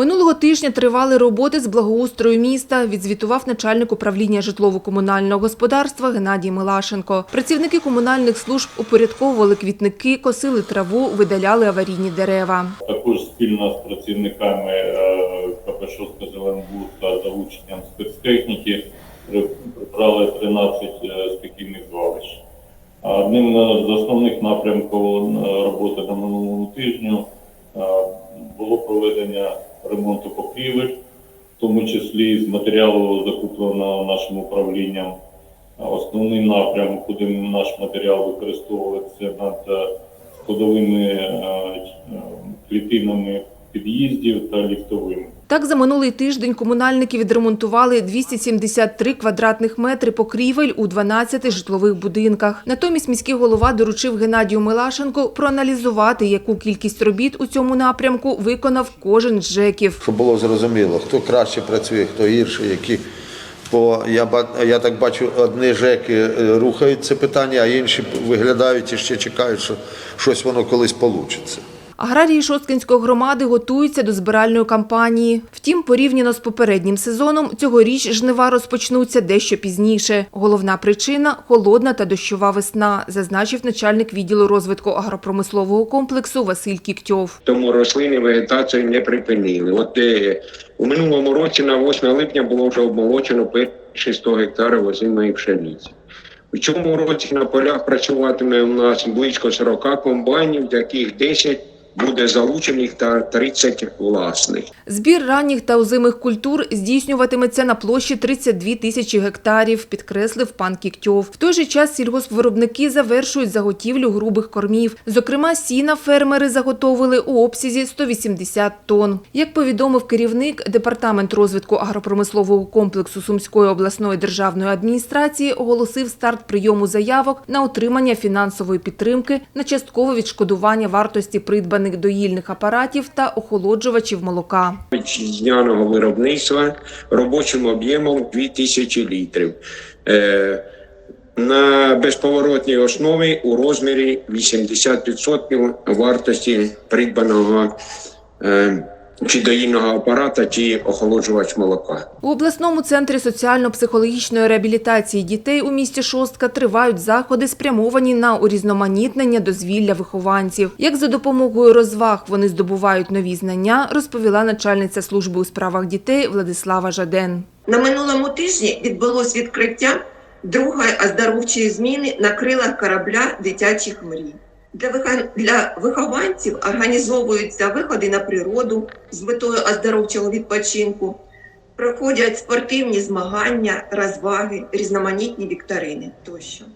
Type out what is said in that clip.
Минулого тижня тривали роботи з благоустрою міста, відзвітував начальник управління житлово-комунального господарства Геннадій Милашенко. Працівники комунальних служб упорядковували квітники, косили траву, видаляли аварійні дерева. Також спільно з працівниками е, КП «Шостка Зеленбуд та залученням спецтехніки прибрали 13 е, звалищ. А Одним з основних напрямків е, роботи на минулому тижню було проведення ремонту покрівель, в тому числі з матеріалу, закупленого нашим управлінням. Основний напрям, куди наш матеріал використовується над ходовими складовими е, е, клітинами під'їздів та ліфтовими. Так, за минулий тиждень комунальники відремонтували 273 квадратних метри покрівель у 12 житлових будинках. Натомість міський голова доручив Геннадію Милашенко проаналізувати, яку кількість робіт у цьому напрямку виконав кожен з ЖЕКів. щоб було зрозуміло, хто краще працює, хто гірше, які. Бо я, я так бачу, одні ЖЕКи е, рухають це питання, а інші виглядають і ще чекають, що щось воно колись вийде. Аграрії Шосткинської громади готуються до збиральної кампанії. Втім, порівняно з попереднім сезоном, цьогоріч жнива розпочнуться дещо пізніше. Головна причина – холодна та дощова весна, зазначив начальник відділу розвитку агропромислового комплексу Василь Кіктьов. тому рослини вегетацію не припинили. От е, у минулому році на 8 липня було вже обмолочено перші 100 гектарів озимої пшениці. У цьому році на полях працюватиме у нас близько 40 комбайнів, яких 10 буде залучених та 30 власних. Збір ранніх та озимих культур здійснюватиметься на площі 32 тисячі гектарів, підкреслив пан Кіктьов. В той же час сільгоспвиробники завершують заготівлю грубих кормів. Зокрема, сіна фермери заготовили у обсязі 180 тонн. Як повідомив керівник департамент розвитку агропромислового комплексу Сумської обласної державної адміністрації, оголосив старт прийому заявок на отримання фінансової підтримки на часткове відшкодування вартості придбаних доїльних апаратів та охолоджувачів молока. вітчизняного виробництва робочим об'ємом 2000 літрів. Е, на безповоротній основі у розмірі 80% вартості придбаного е, чи доїльного апарата, чи охолоджувач молока. У обласному центрі соціально-психологічної реабілітації дітей у місті Шостка тривають заходи, спрямовані на урізноманітнення дозвілля вихованців. Як за допомогою розваг вони здобувають нові знання, розповіла начальниця служби у справах дітей Владислава Жаден. На минулому тижні відбулось відкриття другої оздоровчої зміни на крилах корабля дитячих мрій. Для, вихованців організовуються виходи на природу з метою оздоровчого відпочинку, проходять спортивні змагання, розваги, різноманітні вікторини тощо.